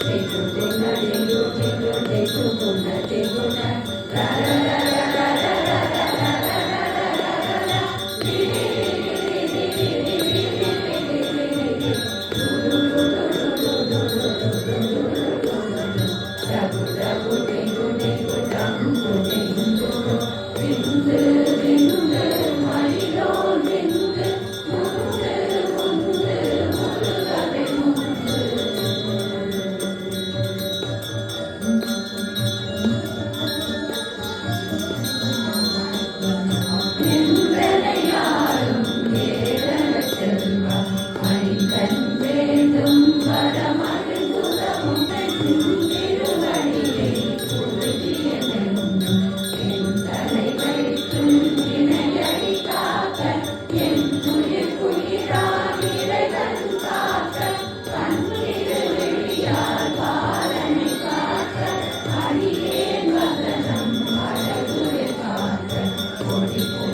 తెగు తెల్ల తెగు తెగు తెగుకుండ తెగుట conocimiento.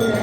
Yeah.